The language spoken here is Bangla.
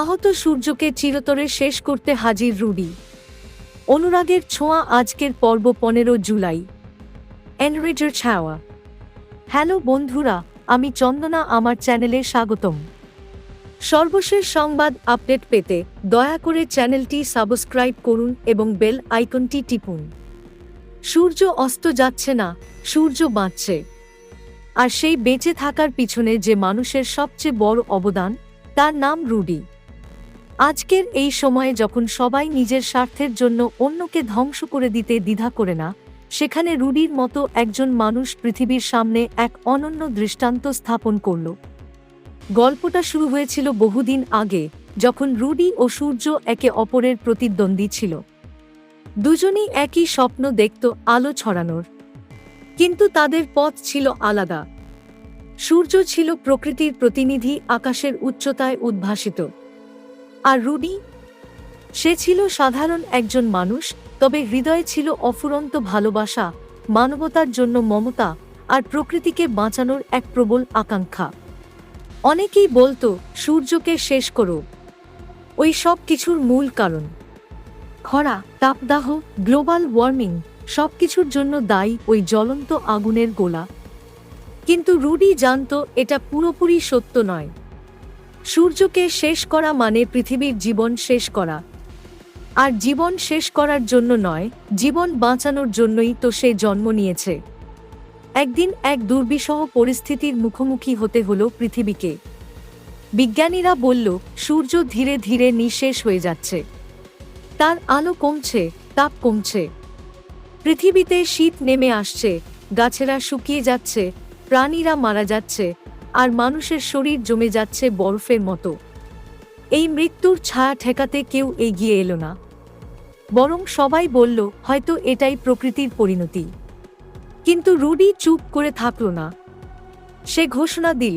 আহত সূর্যকে চিরতরে শেষ করতে হাজির রুডি অনুরাগের ছোঁয়া আজকের পর্ব পনেরো জুলাই। এনরিজার ছাওয়া হ্যালো বন্ধুরা, আমি চন্দনা, আমার চ্যানেলে স্বাগতম। সর্বশেষ সংবাদ আপডেট পেতে দয়া করে চ্যানেলটি সাবস্ক্রাইব করুন এবং বেল আইকনটি টিপুন। সূর্য অস্ত যাচ্ছে না, সূর্য বাঁচছে। আর সেই বেঁচে থাকার পিছনে যে মানুষের সবচেয়ে বড় অবদান, তার নাম রুডি আজকের এই সময়ে যখন সবাই নিজের স্বার্থের জন্য অন্যকে ধ্বংস করে দিতে দ্বিধা করে না, সেখানে রুডির মতো একজন মানুষ পৃথিবীর সামনে এক অনন্য দৃষ্টান্ত স্থাপন করল। গল্পটা শুরু হয়েছিল বহুদিন আগে, যখন রুডি ও সূর্য একে অপরের প্রতিদ্বন্দ্বী ছিল। দুজনই একই স্বপ্ন দেখত আলো ছড়ানোর। কিন্তু তাদের পথ ছিল আলাদা। সূর্য ছিল প্রকৃতির প্রতিনিধি আকাশের উচ্চতায় উদ্ভাসিত। আর রুডি সে ছিল সাধারণ একজন মানুষ, তবে হৃদয়ে ছিল অফুরন্ত ভালোবাসা, মানবতার জন্য মমতা আর প্রকৃতিকে বাঁচানোর এক প্রবল আকাঙ্ক্ষা। অনেকেই বলতো, সূর্যকে শেষ করো। ওই সব কিছুর মূল কারণ। খরা, তাপদাহ, গ্লোবাল ওয়ার্মিং, সব কিছুর জন্য দায়ী ওই জ্বলন্ত আগুনের গোলা। কিন্তু রুডি জানত, এটা পুরোপুরি সত্য নয়। সূর্যকে শেষ করা মানে পৃথিবীর জীবন শেষ করা। আর জীবন শেষ করার জন্য নয়, জীবন বাঁচানোর জন্যই তো সে জন্ম নিয়েছে। একদিন এক দুর্বিষহ পরিস্থিতির মুখোমুখি হতে হল পৃথিবীকে। বিজ্ঞানীরা বলল, সূর্য ধীরে ধীরে নিঃশেষ হয়ে যাচ্ছে। তার আলো কমছে, তাপ কমছে। পৃথিবীতে শীত নেমে আসছে, গাছেরা শুকিয়ে যাচ্ছে, প্রাণীরা মারা যাচ্ছে আর মানুষের শরীর জমে যাচ্ছে বরফের মতো। এই মৃত্যুর ছায়া ঠেকাতে কেউ এগিয়ে এলো না। বরং সবাই বলল, হয়তো এটাই প্রকৃতির পরিণতি। কিন্তু রুডি চুপ করে থাকল না। সে ঘোষণা দিল